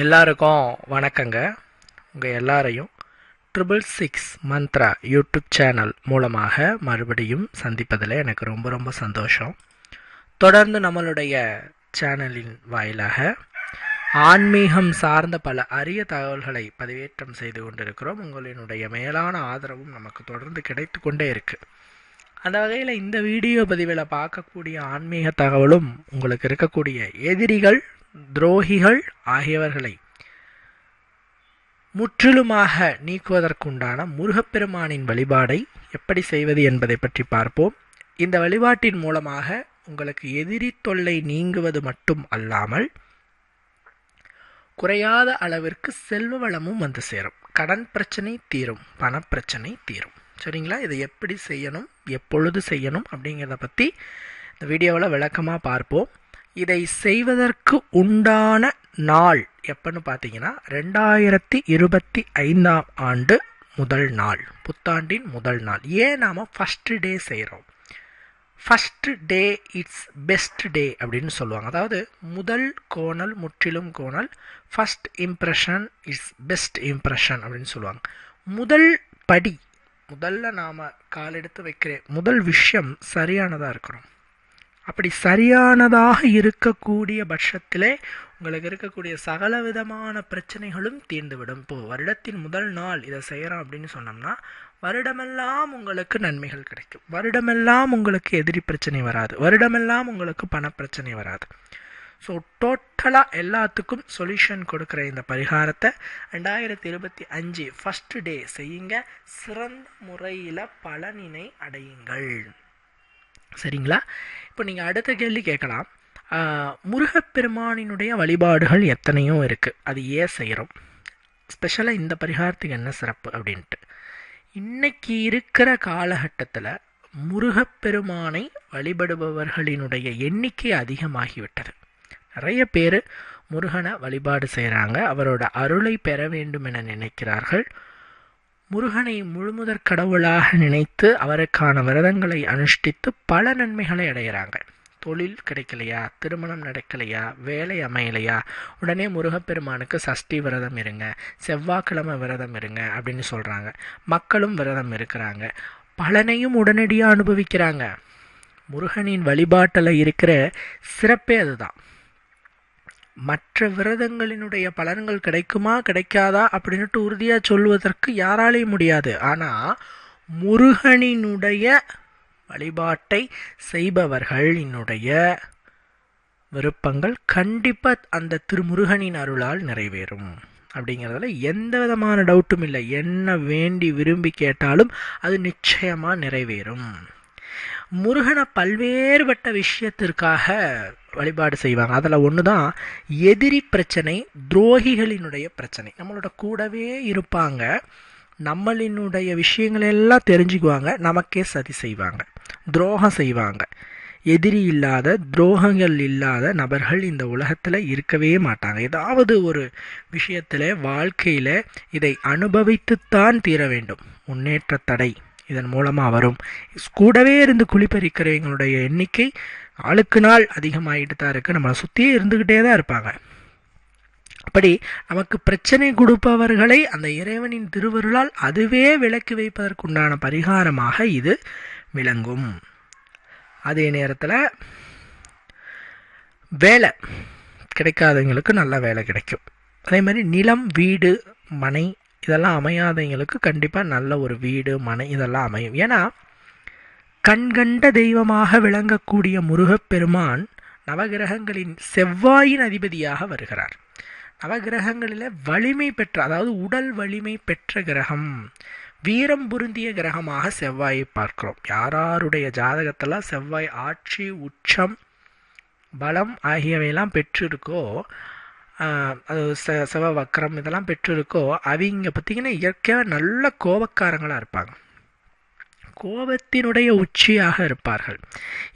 எல்லாருக்கும் வணக்கங்க. உங்கள் எல்லாரையும் triple six Mantra YouTube channel மூலமாக மறுபடியும் சந்திப்பதில் எனக்கு ரொம்ப ரொம்ப சந்தோஷம். தொடர்ந்து நம்மளுடைய சேனலின் வாயிலாக ஆன்மீகம் சார்ந்த பல அரிய தகவல்களை பதிவேற்றம் செய்து கொண்டிருக்கிறோம். உங்களினுடைய மேலான ஆதரவும் நமக்கு தொடர்ந்து கிடைத்து கொண்டே இருக்குது அந்த வகையில் இந்த வீடியோ பதிவில் பார்க்கக்கூடிய ஆன்மீக தகவலும் உங்களுக்கு இருக்கக்கூடிய எதிரிகள் துரோகிகள் ஆகியவர்களை முற்றிலுமாக நீக்குவதற்குண்டான முருகப்பெருமானின் வழிபாடை எப்படி செய்வது என்பதை பற்றி பார்ப்போம். இந்த வழிபாட்டின் மூலமாக உங்களுக்கு எதிரி தொல்லை நீங்குவது மட்டும் அல்லாமல் குறையாத அளவிற்கு செல்வ வளமும் வந்து சேரும். கடன் பிரச்சனை தீரும் பணப்பிரச்சனை தீரும். சரிங்களா? இதை எப்படி செய்யணும் எப்பொழுது செய்யணும் அப்படிங்கிறத பற்றி இந்த வீடியோவில் விளக்கமாக பார்ப்போம். இதை செய்வதற்கு உண்டான நாள் எப்பன்னு பார்த்தீங்கன்னா ரெண்டாயிரத்தி இருபத்தி ஐந்தாம் ஆண்டு முதல் நாள் புத்தாண்டின் முதல் நாள். ஏன் நாம் ஃபஸ்ட்டு டே செய்கிறோம் first day it's best day அப்படின்னு சொல்லுவாங்க. அதாவது முதல் கோணல் முற்றிலும் கோணல் first impression it's best impression அப்படின்னு சொல்லுவாங்க. முதல் படி முதல்ல நாம் காலெடுத்து வைக்கிற முதல் விஷயம் சரியானதாக இருக்கணும். அப்படி சரியானதாக இருக்கக்கூடிய பட்சத்திலே உங்களுக்கு இருக்கக்கூடிய சகல விதமான பிரச்சனைகளும் தீர்ந்துவிடும். இப்போ வருடத்தின் முதல் நாள் இதை செய்கிறோம் அப்படின்னு சொன்னோம்னா வருடமெல்லாம் உங்களுக்கு நன்மைகள் கிடைக்கும். வருடமெல்லாம் உங்களுக்கு எதிரி பிரச்சனை வராது. வருடமெல்லாம் உங்களுக்கு பணப்பிரச்சனை வராது. ஸோ டோட்டலாக எல்லாத்துக்கும் சொல்யூஷன் கொடுக்குற இந்த பரிகாரத்தை ரெண்டாயிரத்தி இருபத்தி அஞ்சு ஃபஸ்ட்டு டே செய்யுங்க. சிறந்த முறையில் பலனினை அடையுங்கள். சரிங்களா? இப்போ நீங்கள் அடுத்த கேள்வி கேட்கலாம். முருகப்பெருமானினுடைய வழிபாடுகள் எத்தனையோ இருக்குது அது ஏன் செய்கிறோம் ஸ்பெஷலாக இந்த பரிகாரத்துக்கு என்ன சிறப்பு அப்படின்ட்டு. இன்றைக்கி இருக்கிற காலகட்டத்தில் முருகப்பெருமானை வழிபடுபவர்களினுடைய எண்ணிக்கை அதிகமாகிவிட்டது. நிறைய பேர் முருகனை வழிபாடு செய்கிறாங்க அவரோட அருளை பெற வேண்டும் என நினைக்கிறார்கள். முருகனை முழுமுதற் கடவுளாக நினைத்து அவருக்கான விரதங்களை அனுஷ்டித்து பல நன்மைகளை அடைகிறாங்க. தொழில் கிடைக்கலையா? திருமணம் நடக்கலையா? வேலை அமையலையா? உடனே முருகப்பெருமானுக்கு சஷ்டி விரதம் இருங்க செவ்வாய்க்கிழமை விரதம் இருங்க அப்படின்னு சொல்கிறாங்க மக்களும் விரதம் இருக்கிறாங்க. பலனையும் உடனடியாக அனுபவிக்கிறாங்க. முருகனின் வழிபாட்டில் இருக்கிற சிறப்பே அதுதான். மற்ற விரதங்களினுடைய பலன்கள் கிடைக்குமா கிடைக்காதா அப்படின்ட்டு உறுதியாக சொல்வதற்கு யாராலையும் முடியாது. ஆனால் முருகனினுடைய வழிபாட்டை செய்பவர்களினுடைய விருப்பங்கள் கண்டிப்பாக அந்த திருமுருகனின் அருளால் நிறைவேறும். அப்படிங்கிறதுல எந்த விதமான டவுட்டும் இல்லை. என்ன வேண்டி விரும்பி கேட்டாலும் அது நிச்சயமாக நிறைவேறும். முருகனை பல்வேறுபட்ட விஷயத்திற்காக வழிபாடு செய்வாங்க. அதில் ஒன்று தான் எதிரி பிரச்சனை துரோகிகளினுடைய பிரச்சனை. நம்மளோட கூடவே இருப்பாங்க. நம்மளினுடைய விஷயங்கள் எல்லாம் தெரிஞ்சுக்குவாங்க. நமக்கே சதி செய்வாங்க. துரோகம் செய்வாங்க. எதிரி இல்லாத துரோகங்கள் இல்லாத நபர்கள் இந்த உலகத்தில் இருக்கவே மாட்டாங்க. ஏதாவது ஒரு விஷயத்தில் வாழ்க்கையில் இதை அனுபவித்துத்தான் தீர வேண்டும். முன்னேற்ற தடை இதன் மூலமாக வரும். கூடவே இருந்து குளிப்பறிக்கிறவங்களுடைய எண்ணிக்கை ஆளுக்கு நாள் அதிகமாகிட்டு தான் இருக்குது நம்மளை சுற்றியே இருந்துக்கிட்டே தான் இருப்பாங்க. அப்படி நமக்கு பிரச்சனை கொடுப்பவர்களை அந்த இறைவனின் திருவருளால் அதுவே விலக்கி வைப்பதற்குண்டான பரிகாரமாக இது விளங்கும். அதே நேரத்தில் வேலை. கிடைக்காதவங்களுக்கு நல்ல வேலை கிடைக்கும். அதே மாதிரி நிலம் வீடு மனை இதெல்லாம் அமையாதவங்களுக்கு கண்டிப்பாக நல்ல ஒரு வீடு மனை இதெல்லாம் அமையும். ஏன்னா கண்கண்ட தெய்வமாக விளங்கக்கூடிய முருகப்பெருமான் நவகிரகங்களின் செவ்வாயின் அதிபதியாக வருகிறார். நவகிரகங்களில் வலிமை பெற்ற அதாவது உடல் வலிமை பெற்ற கிரகம் வீரம் பொருந்திய கிரகமாக செவ்வாயை பார்க்கிறோம். யாராருடைய ஜாதகத்தில் செவ்வாய் ஆட்சி உச்சம் பலம் ஆகியவையெல்லாம் பெற்றிருக்கோ அது செவ வக்கரம் இதெல்லாம் பெற்றிருக்கோ அவங்க பார்த்திங்கன்னா இயற்கையாக நல்ல கோபக்காரங்களாக இருப்பாங்க. கோபத்தினுடைய உச்சியாக இருப்பார்கள்.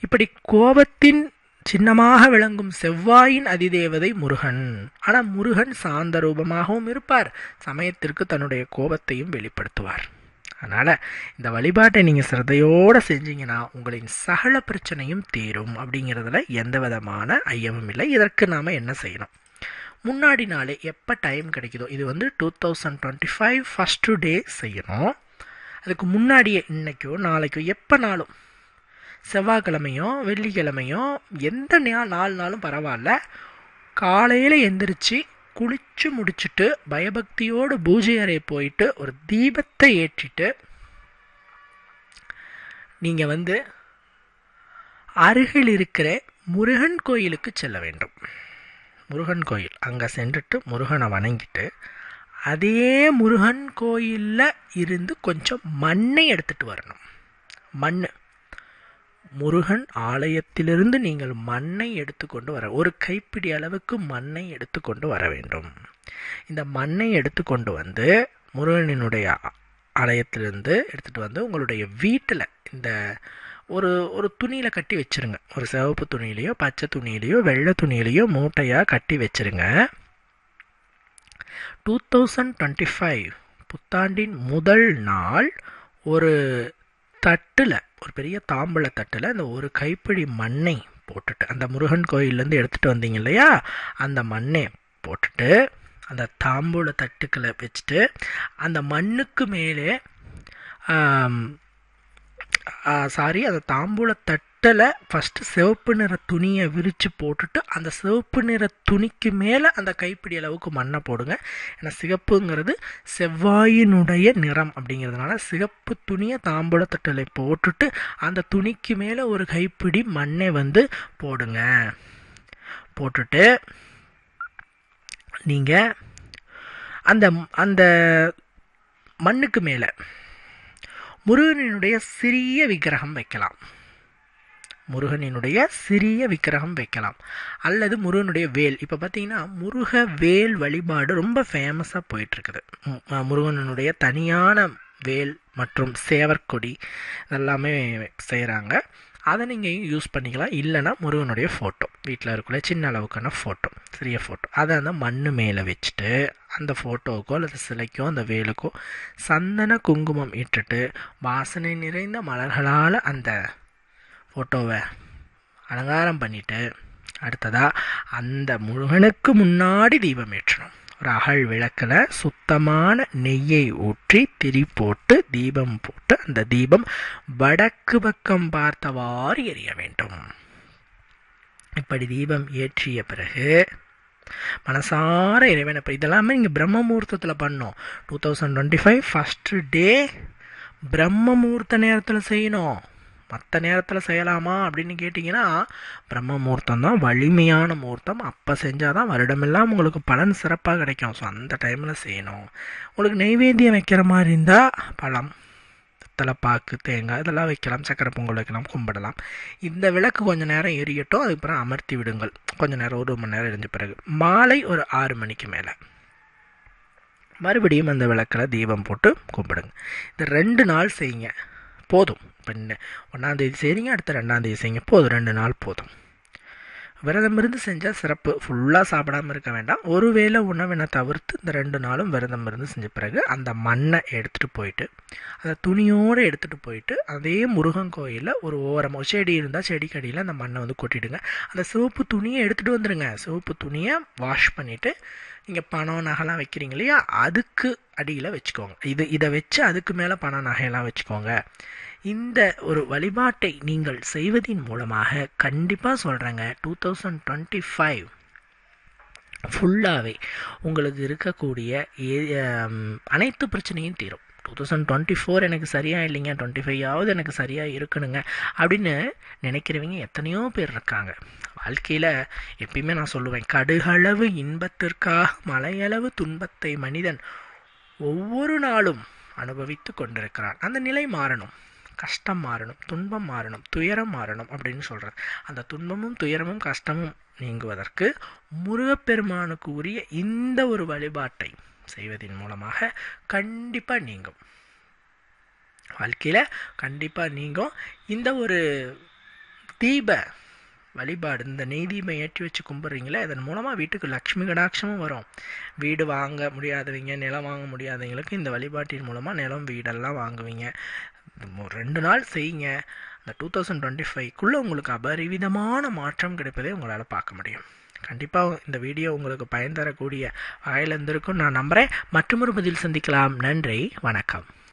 இப்படி கோபத்தின் சின்னமாக விளங்கும் செவ்வாயின் அதிதேவதை முருகன். ஆனால் முருகன் சாந்த ரூபமாகவும் இருப்பார். சமயத்திற்கு தன்னுடைய கோபத்தையும் வெளிப்படுத்துவார். அதனால் இந்த வழிபாட்டை நீங்கள் சிரதையோடு செஞ்சீங்கன்னா உங்களின் சகல பிரச்சனையும் தீரும் அப்படிங்கிறதுல எந்த விதமான ஐயமும் இல்லை. இதற்கு நாம் என்ன செய்யணும்? முன்னாடி நாளே எப்போ டைம் கிடைக்குதோ இது வந்து two thousand twenty five first day செய்யணும். அதுக்கு முன்னாடியே இன்னைக்கோ நாளைக்கோ எப்போனாலும் செவ்வாய்க்கிழமையும் வெள்ளிக்கிழமையும் எந்த நாள் நாலு நாளும் பரவாயில்ல. காலையில் எந்திரிச்சு குளிச்சு முடிச்சுட்டு பயபக்தியோடு பூஜை அறை போயிட்டு ஒரு தீபத்தை ஏற்றிட்டு நீங்கள் வந்து அருகில் இருக்கிற முருகன் கோயிலுக்கு செல்ல வேண்டும். முருகன் கோயில். அங்கே சென்றுட்டு முருகனை வணங்கிட்டு அதே முருகன் கோயிலில் இருந்து கொஞ்சம் மண்ணை எடுத்துகிட்டு வரணும். மண் முருகன் ஆலயத்திலிருந்து நீங்கள் மண்ணை எடுத்துக்கொண்டு வர ஒரு கைப்பிடி அளவுக்கு மண்ணை எடுத்துக்கொண்டு வர வேண்டும். இந்த மண்ணை எடுத்துக்கொண்டு வந்து முருகனினுடைய ஆலயத்திலிருந்து எடுத்துகிட்டு வந்து உங்களுடைய வீட்டில் இந்த ஒரு ஒரு துணியில் கட்டி வச்சுருங்க. ஒரு சிவப்பு துணியிலையோ பச்சை துணியிலையோ வெள்ளை துணியிலையோ மூட்டையாக கட்டி வச்சுருங்க. டூ தௌசண்ட் டுவெண்ட்டி ஃபைவ் புத்தாண்டின் முதல் நாள் ஒரு தட்டில் ஒரு பெரிய தாம்பழ தட்டில் அந்த ஒரு கைப்பிடி மண்ணை போட்டுட்டு அந்த முருகன் கோயிலேருந்து எடுத்துகிட்டு வந்தீங்க இல்லையா? அந்த மண்ணை போட்டுட்டு அந்த தாம்பூல தட்டுக்களை வச்சுட்டு அந்த மண்ணுக்கு மேலே சாரி அந்த தாம்பூல தட்டு தட்டில் ஃபஸ்ட்டு சிவப்பு நிற துணியை விரித்து போட்டுட்டு அந்த சிவப்பு நிற துணிக்கு மேலே அந்த கைப்பிடி அளவுக்கு மண்ணை போடுங்க. ஏன்னா சிகப்புங்கிறது செவ்வாயினுடைய நிறம் அப்படிங்கிறதுனால சிகப்பு துணியை தாம்பூலத்தட்டில் போட்டுட்டு அந்த துணிக்கு மேலே ஒரு கைப்பிடி மண்ணை வந்து போடுங்க. போட்டுட்டு நீங்கள் அந்த அந்த மண்ணுக்கு மேலே முருகனினுடைய சிறிய விக்கிரகம் வைக்கலாம். முருகனினுடைய சிறிய விக்கிரகம் வைக்கலாம். அல்லது முருகனுடைய வேல். இப்போ பார்த்தீங்கன்னா முருக வேல் வழிபாடு ரொம்ப ஃபேமஸாக போயிட்டுருக்குது. முருகனுடைய தனியான வேல் மற்றும் சேவற்கொடி இதெல்லாமே செய்கிறாங்க அதை நீங்கள் யூஸ் பண்ணிக்கலாம். இல்லைனா முருகனுடைய ஃபோட்டோ வீட்டில் இருக்கிற சின்ன அளவுக்கான ஃபோட்டோ சிறிய ஃபோட்டோ அதை அந்த மண் மேலே வச்சுட்டு அந்த ஃபோட்டோவுக்கோ அல்லது சிலைக்கோ அந்த வேலுக்கோ சந்தன குங்குமம் இட்டுட்டு வாசனை நிறைந்த மலர்களால் அந்த ஃபோட்டோவை அலங்காரம் பண்ணிவிட்டு அடுத்ததாக அந்த முருகனுக்கு முன்னாடி தீபம் ஏற்றணும். ஒரு அகல் விளக்கில் சுத்தமான நெய்யை ஊற்றி திரி போட்டு தீபம் போட்டு அந்த தீபம் வடக்கு பக்கம் பார்த்தவாறு எரிய வேண்டும். இப்படி தீபம் ஏற்றிய பிறகு மனசார இறைவனை இப்போ இதெல்லாமே நீங்கள் பிரம்ம முகூர்த்தத்தில் பண்ணோம் two thousand twenty five first day பிரம்ம முகூர்த்த நேரத்தில் செய்யணும். மற்ற நேரத்தில் செய்யலாமா அப்படின்னு கேட்டிங்கன்னா பிரம்ம முகூர்த்தம் தான் வலிமையான முகூர்த்தம். அப்போ செஞ்சால் தான் வருடமெல்லாம் உங்களுக்கு பலன் சிறப்பாக கிடைக்கும். ஸோ அந்த டைமில் செய்யணும். உங்களுக்கு நெய்வேத்தியம் வைக்கிற மாதிரி இருந்தால் பழம் தலைப்பாக்கு தேங்காய் இதெல்லாம் வைக்கலாம். சக்கரை பொங்கல் வைக்கலாம் கும்பிடலாம். இந்த விளக்கு கொஞ்சம் நேரம் எரியட்டும். அதுக்கப்புறம் அமர்த்தி விடுங்கள். கொஞ்சம் நேரம் ஒரு மணி நேரம் எரிஞ்ச பிறகு. மாலை ஒரு ஆறு மணிக்கு மேலே. மறுபடியும் அந்த விளக்கில் தீபம் போட்டு கும்பிடுங்க. இந்த ரெண்டு நாள் செய்யுங்க. போதும். இப்போ ஒன்றாந்தேதி செய்கிறீங்க அடுத்த ரெண்டாந்தேதி செய்யுங்க போதும் ரெண்டு நாள் போதும். விரதம் இருந்து செஞ்சால் சிறப்பு. ஃபுல்லாக சாப்பிடாமல் இருக்க வேண்டாம். ஒருவேளை உணவினை தவிர்த்து இந்த ரெண்டு நாளும் விரதம் இருந்து செஞ்ச பிறகு அந்த மண்ணை எடுத்துகிட்டு போயிட்டு அந்த துணியோடு எடுத்துகிட்டு போயிட்டு அதே முருகன் கோயிலில் ஒரு ஓரமாக செடி இருந்தால் செடிக்கடியில் அந்த மண்ணை வந்து கொட்டிடுங்க. அந்த சிவப்பு துணியை எடுத்துகிட்டு வந்துடுங்க சிவப்பு துணியை வாஷ் பண்ணிவிட்டு நீங்கள் பணம் நகைலாம் வைக்கிறீங்க இல்லையா? அதுக்கு அடியில் வச்சுக்கோங்க. இது இதை வச்சு அதுக்கு மேலே பணம் நகையெல்லாம் வச்சுக்கோங்க. இந்த ஒரு வழிபாட்டை நீங்கள் செய்வதின் மூலமாக கண்டிப்பாக சொல்கிறேங்க டூ தௌசண்ட் டுவெண்ட்டி ஃபைவ் ஃபுல்லாகவே உங்களுக்கு இருக்கக்கூடிய அனைத்து பிரச்சனையும் தீரும். டூ தௌசண்ட் டுவெண்ட்டி ஃபோர் எனக்கு சரியாக இல்லைங்க டுவெண்ட்டி ஃபைவாவது எனக்கு சரியாக இருக்கணுங்க அப்படின்னு நினைக்கிறவங்க எத்தனையோ பேர் இருக்காங்க. வாழ்க்கையில் எப்பயுமே நான் சொல்லுவேன் கடுகளவு இன்பத்திற்காக மலையளவு துன்பத்தை மனிதன் ஒவ்வொரு நாளும் அனுபவித்து கொண்டிருக்கிறான். அந்த நிலை மாறணும். கஷ்டம் மாறணும் துன்பம் மாறணும் துயரம் மாறணும் அப்படின்னு சொல்கிறது அந்த துன்பமும் துயரமும் கஷ்டமும் நீங்குவதற்கு முருகப்பெருமானுக்கு உரிய இந்த ஒரு வழிபாட்டை செய்வதன் மூலமாக கண்டிப்பாக நீங்கும். வாழ்க்கையில் கண்டிப்பாக நீங்கும். இந்த ஒரு தீப வழிபாடு இந்த நெய் தீபம் ஏற்றி வச்சு கும்பிட்றீங்களே இதன் மூலமாக வீட்டுக்கு லக்ஷ்மி கடாட்சமும் வரும். வீடு வாங்க முடியாதவங்க நிலம் வாங்க முடியாதவங்களுக்கு இந்த வழிபாட்டின் மூலமாக நிலம் வீடெல்லாம் வாங்குவீங்க. ரெண்டு நாள் செய்யுங்க. இந்த டூ தௌசண்ட் டுவெண்ட்டி ஃபைவ்க்குள்ளே உங்களுக்கு அபரிவிதமான மாற்றம் கிடைப்பதை உங்களால் பார்க்க முடியும். கண்டிப்பாக இந்த வீடியோ உங்களுக்கு பயன் தரக்கூடிய வகையில் இருந்திருக்கும் நான் நம்புகிறேன் மற்றொரு பதில் சந்திக்கலாம். நன்றி. வணக்கம்.